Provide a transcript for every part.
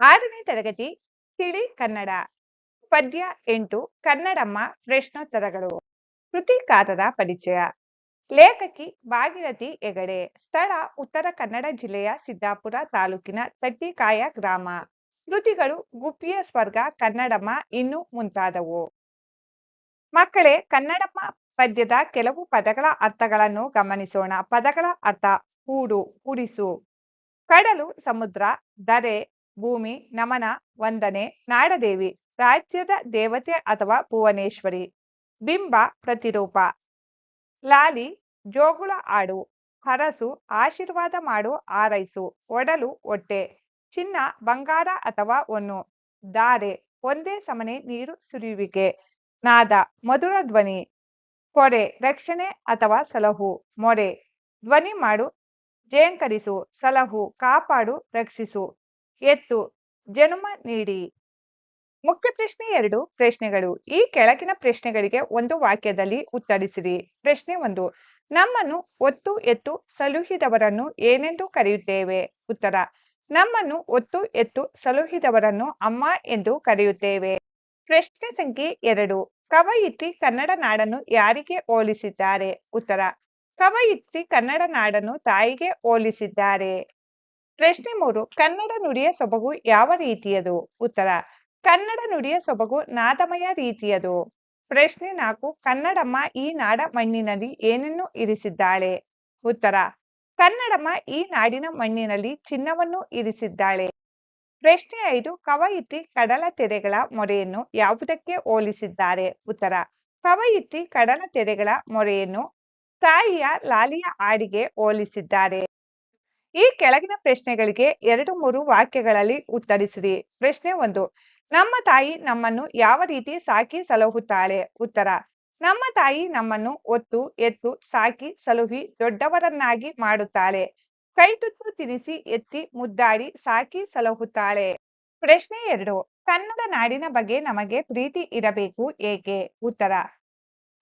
ಆರನೇ ತರಗತಿ ತಿಳಿ ಕನ್ನಡ. ಪದ್ಯ ಎಂಟು, ಕನ್ನಡಮ್ಮ ಪ್ರಶ್ನೋತ್ತರಗಳು. ಕೃತಿಕಾರರ ಪರಿಚಯ. ಲೇಖಕಿ ಭಾಗಿರಥಿ ಹೆಗಡೆ. ಸ್ಥಳ ಉತ್ತರ ಕನ್ನಡ ಜಿಲ್ಲೆಯ ಸಿದ್ದಾಪುರ ತಾಲೂಕಿನ ತಟ್ಟಿಕಾಯ ಗ್ರಾಮ. ಕೃತಿಗಳು ಗುಪ್ಪಿಯ ಸ್ವರ್ಗ, ಕನ್ನಡಮ್ಮ ಇನ್ನು ಮುಂತಾದವು. ಮಕ್ಕಳೇ, ಕನ್ನಡಮ್ಮ ಪದ್ಯದ ಕೆಲವು ಪದಗಳ ಅರ್ಥಗಳನ್ನು ಗಮನಿಸೋಣ. ಪದಗಳ ಅರ್ಥ, ಹೂಡು ಉಡಿಸು ಕಡಲು, ಸಮುದ್ರ, ದರೆ ಭೂಮಿ, ನಮನ, ವಂದನೆ, ನಾಡದೇವಿ, ರಾಜ್ಯದ ದೇವತೆ ಅಥವಾ ಭುವನೇಶ್ವರಿ. ಬಿಂಬ, ಪ್ರತಿರೂಪ. ಲಾಲಿ, ಜೋಗುಳ ಆಡು. ಹರಸು, ಆಶೀರ್ವಾದ ಮಾಡು, ಆರೈಸು. ಒಡಲು ಒಟ್ಟೆ ಚಿನ್ನ, ಬಂಗಾರ ಅಥವಾ ಒನ್ನು. ಧಾರೆ ಒಂದೇ ಸಮನೆ ನೀರು ಸುರಿಯುವಿಕೆ. ನಾದ, ಮಧುರ ಧ್ವನಿ. ಕೊರೆ, ರಕ್ಷಣೆ ಅಥವಾ ಸಲಹು. ಮೊರೆ, ಧ್ವನಿ ಮಾಡು ಜಯಂಕರಿಸು ಸಲಹು, ಕಾಪಾಡು, ರಕ್ಷಿಸು. ಎತ್ತು ಜನುಮ ನೀಡಿ. ಮುಖ್ಯ ಪ್ರಶ್ನೆ ಎರಡು, ಪ್ರಶ್ನೆಗಳು. ಈ ಕೆಳಗಿನ ಪ್ರಶ್ನೆಗಳಿಗೆ ಒಂದು ವಾಕ್ಯದಲ್ಲಿ ಉತ್ತರಿಸಿರಿ. ಪ್ರಶ್ನೆ ಒಂದು, ನಮ್ಮನ್ನು ಒತ್ತು ಎತ್ತು ಸಲುಹಿದವರನ್ನು ಏನೆಂದು ಕರೆಯುತ್ತೇವೆ? ಉತ್ತರ, ನಮ್ಮನ್ನು ಒತ್ತು ಎತ್ತು ಸಲುಹಿದವರನ್ನು ಅಮ್ಮ ಎಂದು ಕರೆಯುತ್ತೇವೆ. ಪ್ರಶ್ನೆ ಸಂಖ್ಯೆ ಎರಡು, ಕವಯಿತ್ರಿ ಕನ್ನಡ ನಾಡನ್ನು ಯಾರಿಗೆ ಹೋಲಿಸಿದ್ದಾರೆ? ಉತ್ತರ, ಕವಯಿತ್ರಿ ಕನ್ನಡ ನಾಡನ್ನು ತಾಯಿಗೆ ಹೋಲಿಸಿದ್ದಾರೆ. ಪ್ರಶ್ನೆ ಮೂರು, ಕನ್ನಡ ನುಡಿಯ ಸೊಬಗು ಯಾವ ರೀತಿಯದು? ಉತ್ತರ, ಕನ್ನಡ ನುಡಿಯ ಸೊಬಗು ನಾದಮಯ ರೀತಿಯದು. ಪ್ರಶ್ನೆ ನಾಲ್ಕು, ಕನ್ನಡಮ್ಮ ಈ ನಾಡ ಮಣ್ಣಿನಲ್ಲಿ ಏನನ್ನು ಇರಿಸಿದ್ದಾಳೆ? ಉತ್ತರ, ಕನ್ನಡಮ್ಮ ಈ ನಾಡಿನ ಮಣ್ಣಿನಲ್ಲಿ ಚಿನ್ನವನ್ನು ಇರಿಸಿದ್ದಾಳೆ. ಪ್ರಶ್ನೆ ಐದು, ಕವಯಿತ್ರಿ ಕಡಲ ತೆರೆಗಳ ಮೊರೆಯನ್ನು ಯಾವುದಕ್ಕೆ ಹೋಲಿಸಿದ್ದಾರೆ? ಉತ್ತರ, ಕವಯಿತ್ರಿ ಕಡಲ ತೆರೆಗಳ ಮೊರೆಯನ್ನು ತಾಯಿಯ ಲಾಲಿಯ ಆಡಿಗೆ ಹೋಲಿಸಿದ್ದಾರೆ. ಈ ಕೆಳಗಿನ ಪ್ರಶ್ನೆಗಳಿಗೆ ಎರಡು ಮೂರು ವಾಕ್ಯಗಳಲ್ಲಿ ಉತ್ತರಿಸಿರಿ. ಪ್ರಶ್ನೆ ಒಂದು, ನಮ್ಮ ತಾಯಿ ನಮ್ಮನ್ನು ಯಾವ ರೀತಿ ಸಾಕಿ ಸಲಹುತ್ತಾಳೆ? ಉತ್ತರ, ನಮ್ಮ ತಾಯಿ ನಮ್ಮನ್ನು ಒತ್ತು, ಎತ್ತು, ಸಾಕಿ, ಸಲುಹಿ, ದೊಡ್ಡವರನ್ನಾಗಿ ಮಾಡುತ್ತಾಳೆ. ಕೈತುತ್ತು ತಿನಿಸಿ ಎತ್ತಿ, ಮುದ್ದಾಡಿ, ಸಾಕಿ, ಸಲಹುತ್ತಾಳೆ. ಪ್ರಶ್ನೆ ಎರಡು, ಕನ್ನಡ ನಾಡಿನ ಬಗ್ಗೆ ನಮಗೆ ಪ್ರೀತಿ ಇರಬೇಕು ಏಕೆ? ಉತ್ತರ,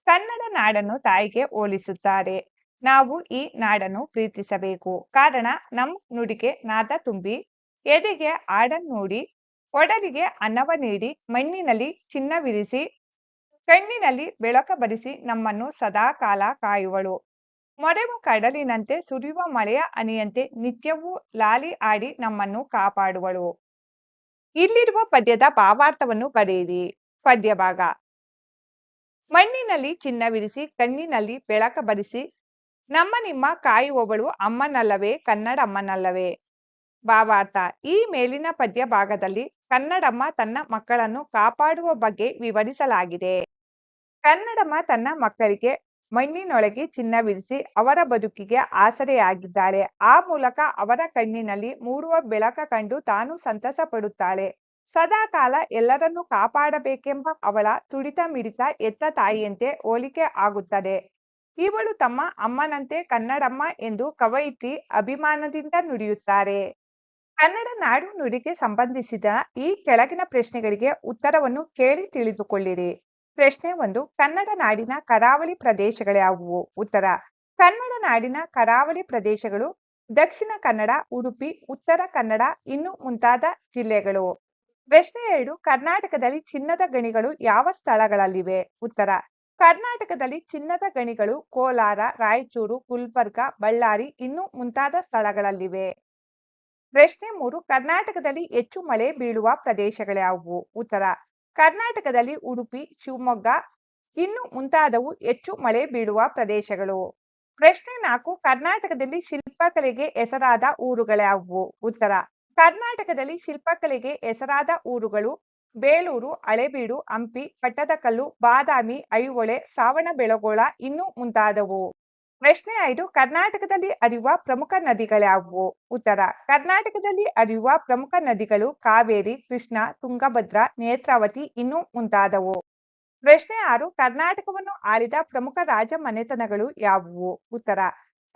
ಕನ್ನಡ ನಾಡನ್ನು ತಾಯಿಗೆ ಹೋಲಿಸುತ್ತಾರೆ. ನಾವು ಈ ನಾಡನ್ನು ಪ್ರೀತಿಸಬೇಕು. ಕಾರಣ ನಮ್ ನುಡಿಗೆ ನಾದ ತುಂಬಿ, ಎದೆಗೆ ಆಡನ್ನೂಡಿ ಒಡಲಿಗೆ ಅನ್ನವ ನೀಡಿ, ಮಣ್ಣಿನಲ್ಲಿ ಚಿನ್ನವಿರಿಸಿ, ಕಣ್ಣಿನಲ್ಲಿ ಬೆಳಕ ಬರಿಸಿ ನಮ್ಮನ್ನು ಸದಾ ಕಾಲ ಕಾಯುವಳು. ಮೊರೆವು ಕಡಲಿನಂತೆ ಸುರಿಯುವ ಮಳೆಯ ಅನಿಯಂತೆ ನಿತ್ಯವೂ ಲಾಲಿ ಆಡಿ ನಮ್ಮನ್ನು ಕಾಪಾಡುವಳು. ಇಲ್ಲಿರುವ ಪದ್ಯದ ಭಾವಾರ್ಥವನ್ನು ಬರೆಯಿರಿ. ಪದ್ಯ ಭಾಗ ಮಣ್ಣಿನಲ್ಲಿ ಚಿನ್ನವಿರಿಸಿ, ಕಣ್ಣಿನಲ್ಲಿ ಬೆಳಕ ಬರಿಸಿ ನಮ್ಮ ನಿಮ್ಮ ಕಾಯುವವಳು ಅಮ್ಮನಲ್ಲವೇ ಕನ್ನಡಮ್ಮನಲ್ಲವೇ ಭಾವಾರ್ಥ ಈ ಮೇಲಿನ ಪದ್ಯ ಭಾಗದಲ್ಲಿ ಕನ್ನಡಮ್ಮ ತನ್ನ ಮಕ್ಕಳನ್ನು ಕಾಪಾಡುವ ಬಗ್ಗೆ ವಿವರಿಸಲಾಗಿದೆ. ಕನ್ನಡಮ್ಮ ತನ್ನ ಮಕ್ಕಳಿಗೆ ಮಣ್ಣಿನೊಳಗೆ ಚಿನ್ನವಿರಿಸಿ ಅವರ ಬದುಕಿಗೆ ಆಸರೆಯಾಗಿದ್ದಾಳೆ. ಆ ಮೂಲಕ ಅವರ ಕಣ್ಣಿನಲ್ಲಿ ಮೂಡುವ ಬೆಳಕ ಕಂಡು ತಾನು ಸಂತಸ ಪಡುತ್ತಾಳೆ ಸದಾಕಾಲ ಎಲ್ಲರನ್ನೂ ಕಾಪಾಡಬೇಕೆಂಬ ಅವಳ ತುಡಿತ ಮಿಡಿತ ಎತ್ತ ತಾಯಿಯಂತೆ ಹೋಲಿಕೆ ಆಗುತ್ತದೆ. ಇವಳು ತಮ್ಮ ಅಮ್ಮನಂತೆ ಕನ್ನಡಮ್ಮ ಎಂದು ಕವಯಿತ್ರಿ ಅಭಿಮಾನದಿಂದ ನುಡಿಯುತ್ತಾರೆ. ಕನ್ನಡ ನಾಡು ನುಡಿಗೆ ಸಂಬಂಧಿಸಿದ ಈ ಕೆಳಗಿನ ಪ್ರಶ್ನೆಗಳಿಗೆ ಉತ್ತರವನ್ನು ಕೇಳಿ ತಿಳಿದುಕೊಳ್ಳಿರಿ. ಪ್ರಶ್ನೆ ಒಂದು, ಕನ್ನಡ ನಾಡಿನ ಕರಾವಳಿ ಪ್ರದೇಶಗಳ್ಯಾವುವು ಉತ್ತರ, ಕನ್ನಡ ನಾಡಿನ ಕರಾವಳಿ ಪ್ರದೇಶಗಳು ದಕ್ಷಿಣ ಕನ್ನಡ, ಉಡುಪಿ, ಉತ್ತರ ಕನ್ನಡ, ಇನ್ನು ಮುಂತಾದ ಜಿಲ್ಲೆಗಳು. ಪ್ರಶ್ನೆ ಎರಡು, ಕರ್ನಾಟಕದಲ್ಲಿ ಚಿನ್ನದ ಗಣಿಗಳು ಯಾವ ಸ್ಥಳಗಳಲ್ಲಿವೆ? ಉತ್ತರ ಕರ್ನಾಟಕದಲ್ಲಿ ಚಿನ್ನದ ಗಣಿಗಳು, ಕೋಲಾರ, ರಾಯಚೂರು, ಗುಲ್ಬರ್ಗ, ಬಳ್ಳಾರಿ ಇನ್ನು ಮುಂತಾದ ಸ್ಥಳಗಳಲ್ಲಿವೆ. ಪ್ರಶ್ನೆ ಮೂರು, ಕರ್ನಾಟಕದಲ್ಲಿ ಹೆಚ್ಚು ಮಳೆ ಬೀಳುವ ಪ್ರದೇಶಗಳ್ಯಾವುವು ಉತ್ತರ, ಕರ್ನಾಟಕದಲ್ಲಿ ಉಡುಪಿ, ಶಿವಮೊಗ್ಗ ಇನ್ನು ಮುಂತಾದವು ಹೆಚ್ಚು ಮಳೆ ಬೀಳುವ ಪ್ರದೇಶಗಳು. ಪ್ರಶ್ನೆ ನಾಲ್ಕು, ಕರ್ನಾಟಕದಲ್ಲಿ ಶಿಲ್ಪಕಲೆಗೆ ಹೆಸರಾದ ಊರುಗಳ್ಯಾವುವು ಉತ್ತರ, ಕರ್ನಾಟಕದಲ್ಲಿ ಶಿಲ್ಪಕಲೆಗೆ ಹೆಸರಾದ ಊರುಗಳು ಬೇಲೂರು, ಹಳೇಬೀಡು, ಹಂಪಿ, ಪಟ್ಟದಕಲ್ಲು, ಬಾದಾಮಿ, ಐಹೊಳೆ, ಶ್ರವಣಬೆಳಗೊಳ ಇನ್ನು ಮುಂತಾದವು. ಪ್ರಶ್ನೆ ಐದು, ಕರ್ನಾಟಕದಲ್ಲಿ ಹರಿಯುವ ಪ್ರಮುಖ ನದಿಗಳ್ಯಾವುವು ಉತ್ತರ, ಕರ್ನಾಟಕದಲ್ಲಿ ಹರಿಯುವ ಪ್ರಮುಖ ನದಿಗಳು ಕಾವೇರಿ, ಕೃಷ್ಣ, ತುಂಗಭದ್ರಾ, ನೇತ್ರಾವತಿ ಇನ್ನು ಮುಂತಾದವು. ಪ್ರಶ್ನೆ ಆರು, ಕರ್ನಾಟಕವನ್ನು ಆಳಿದ ಪ್ರಮುಖ ರಾಜ ಮನೆತನಗಳು ಯಾವುವು? ಉತ್ತರ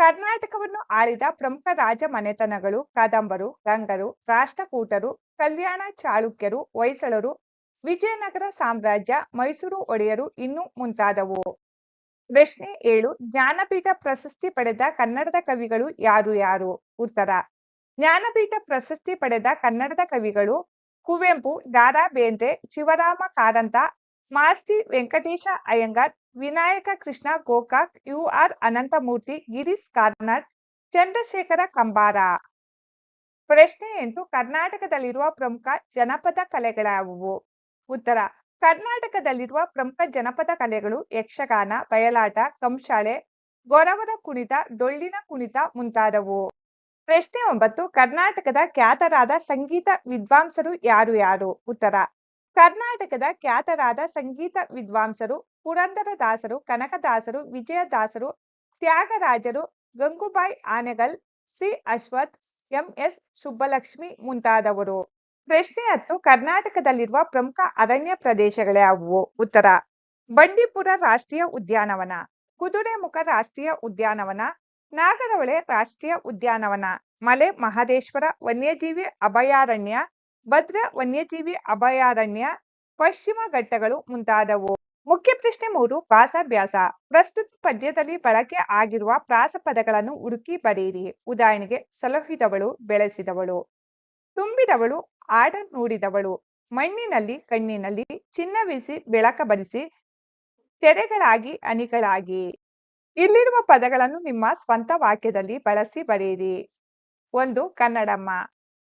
ಕರ್ನಾಟಕವನ್ನು ಆಳಿದ ಪ್ರಮುಖ ರಾಜ ಮನೆತನಗಳು ಕದಂಬರು, ಗಂಗರು, ರಾಷ್ಟ್ರಕೂಟರು, ಕಲ್ಯಾಣ ಚಾಲುಕ್ಯರು ಹೊಯ್ಸಳರು, ವಿಜಯನಗರ ಸಾಮ್ರಾಜ್ಯ, ಮೈಸೂರು ಒಡೆಯರು ಇನ್ನೂ ಮುಂತಾದವು. ಪ್ರಶ್ನೆ ಏಳು, ಜ್ಞಾನಪೀಠ ಪ್ರಶಸ್ತಿ ಪಡೆದ ಕನ್ನಡದ ಕವಿಗಳು ಯಾರು ಯಾರು? ಉತ್ತರ, ಜ್ಞಾನಪೀಠ ಪ್ರಶಸ್ತಿ ಪಡೆದ ಕನ್ನಡದ ಕವಿಗಳು ಕುವೆಂಪು, ದಾರಾ ಬೇಂದ್ರೆ, ಶಿವರಾಮ ಕಾರಂತ ಮಾಸ್ತಿ ವೆಂಕಟೇಶ ಅಯ್ಯಂಗಾರ್, ವಿನಾಯಕ ಕೃಷ್ಣ ಗೋಕಾಕ್ ಯು ಆರ್ ಅನಂತಮೂರ್ತಿ, ಗಿರೀಶ್ ಕಾರ್ನಾಡ್, ಚಂದ್ರಶೇಖರ ಕಂಬಾರ. ಪ್ರಶ್ನೆ ಎಂಟು, ಕರ್ನಾಟಕದಲ್ಲಿರುವ ಪ್ರಮುಖ ಜನಪದ ಕಲೆಗಳಾವುವು ಉತ್ತರ, ಕರ್ನಾಟಕದಲ್ಲಿರುವ ಪ್ರಮುಖ ಜನಪದ ಕಲೆಗಳು ಯಕ್ಷಗಾನ, ಬಯಲಾಟ, ಕಂಸಾಳೆ, ಗೊರವರ ಕುಣಿತ, ಡೊಳ್ಳಿನ ಕುಣಿತ ಮುಂತಾದವು. ಪ್ರಶ್ನೆ ಒಂಬತ್ತು, ಕರ್ನಾಟಕದ ಖ್ಯಾತರಾದ ಸಂಗೀತ ವಿದ್ವಾಂಸರು ಯಾರು ಯಾರು? ಉತ್ತರ ಕರ್ನಾಟಕದ ಖ್ಯಾತರಾದ ಸಂಗೀತ ವಿದ್ವಾಂಸರು, ಪುರಂದರದಾಸರು, ಕನಕದಾಸರು, ವಿಜಯದಾಸರು, ತ್ಯಾಗರಾಜರು, Gangubai Hangal C Ashwath M S Subbulakshmi ಮುಂತಾದವರು. ಪ್ರಶ್ನೆ ಹತ್ತು, ಕರ್ನಾಟಕದಲ್ಲಿರುವ ಪ್ರಮುಖ ಅರಣ್ಯ ಪ್ರದೇಶಗಳ್ಯಾವುವು ಉತ್ತರ, ಬಂಡೀಪುರ ರಾಷ್ಟ್ರೀಯ ಉದ್ಯಾನವನ, ಕುದುರೆಮುಖ ರಾಷ್ಟ್ರೀಯ ಉದ್ಯಾನವನ, ನಾಗರಹೊಳೆ ರಾಷ್ಟ್ರೀಯ ಉದ್ಯಾನವನ, ಮಲೆ ಮಹದೇಶ್ವರ ವನ್ಯಜೀವಿ ಅಭಯಾರಣ್ಯ ಭದ್ರಾ ವನ್ಯಜೀವಿ ಅಭಯಾರಣ್ಯ ಪಶ್ಚಿಮ ಘಟ್ಟಗಳು ಮುಂತಾದವು. ಮುಖ್ಯ ಪ್ರಶ್ನೆ ಮೂರು ಪ್ರಾಸಾಭ್ಯಾಸ ಪ್ರಸ್ತುತ ಪದ್ಯದಲ್ಲಿ ಬಳಕೆ ಆಗಿರುವ ಪ್ರಾಸ ಪದಗಳನ್ನು ಹುಡುಕಿ ಬರೆಯಿರಿ. ಉದಾಹರಣೆಗೆ, ಸಲಹಿದವಳು, ಬೆಳೆಸಿದವಳು. ತುಂಬಿದವಳು ಆಡ ನೋಡಿದವಳು. ಮಣ್ಣಿನಲ್ಲಿ, ಕಣ್ಣಿನಲ್ಲಿ ಚಿನ್ನವಿಸಿ, ಬೆಳಕ ಬರಿಸಿ, ತೆರೆಗಳಾಗಿ ಅನಿಗಳಾಗಿ ಇಲ್ಲಿರುವ ಪದಗಳನ್ನು ನಿಮ್ಮ ಸ್ವಂತ ವಾಕ್ಯದಲ್ಲಿ ಬಳಸಿ ಬರೆಯಿರಿ. ಒಂದು, ಕನ್ನಡಮ್ಮ.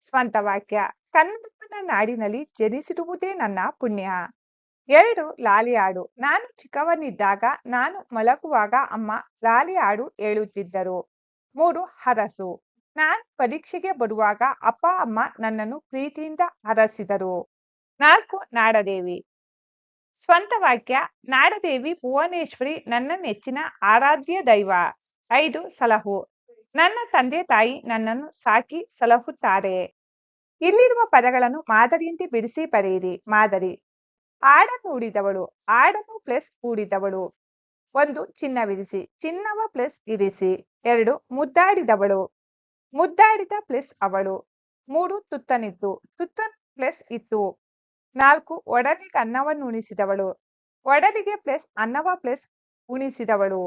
ಸ್ವಂತ ವಾಕ್ಯ. ಕನ್ನಡಮ್ಮನ ನಾಡಿನಲ್ಲಿ ಜನಿಸಿರುವುದೇ ನನ್ನ ಪುಣ್ಯ. ಎರಡು, ಲಾಲಿ ಹಾಡು. ನಾನು ಚಿಕ್ಕವನಿದ್ದಾಗ ನಾನು ಮಲಗುವಾಗ ಅಮ್ಮ ಲಾಲಿ ಹಾಡು ಹೇಳುತ್ತಿದ್ದರು. ಮೂರು, ಹರಸು. ನಾನು ಪರೀಕ್ಷೆಗೆ ಬರುವಾಗ ಅಪ್ಪ, ಅಮ್ಮ ನನ್ನನ್ನು ಪ್ರೀತಿಯಿಂದ ಹರಸಿದರು. ನಾಲ್ಕು, ನಾಡದೇವಿ. ಸ್ವಂತ ವಾಕ್ಯ, ನಾಡದೇವಿ ಭುವನೇಶ್ವರಿ ನನ್ನ ನೆಚ್ಚಿನ ಆರಾಧ್ಯ ದೈವ. ಐದು, ಸಲಹು. ನನ್ನ ತಂದೆ ತಾಯಿ ನನ್ನನ್ನು ಸಾಕಿ ಸಲಹುತ್ತಾರೆ. ಇಲ್ಲಿರುವ ಪದಗಳನ್ನು ಮಾದರಿಯಂತೆ ಬಿಡಿಸಿ ಬರೆಯಿರಿ. ಮಾದರಿ. ಆಡನ್ನು ಉಡಿದವಳು ಆಡನ್ನು ಪ್ಲಸ್ ಕೂಡಿದವಳು. ಒಂದು, ಚಿನ್ನವಿರಿಸಿ. ಚಿನ್ನವ ಪ್ಲಸ್ ಇರಿಸಿ. ಎರಡು, ಮುದ್ದಾಡಿದವಳು. ಮುದ್ದಾಡಿದ ಪ್ಲಸ್ ಅವಳು. ಮೂರು ತುತ್ತನಿತ್ತು ತುತ್ತನ್ ಪ್ಲಸ್ ಇತ್ತು. ನಾಲ್ಕು, ಒಡಲಿಗೆ ಅನ್ನವನ್ನು ಉಣಿಸಿದವಳು. ಒಡಲಿಗೆ ಪ್ಲಸ್ ಅನ್ನವ ಪ್ಲಸ್ ಉಣಿಸಿದವಳು.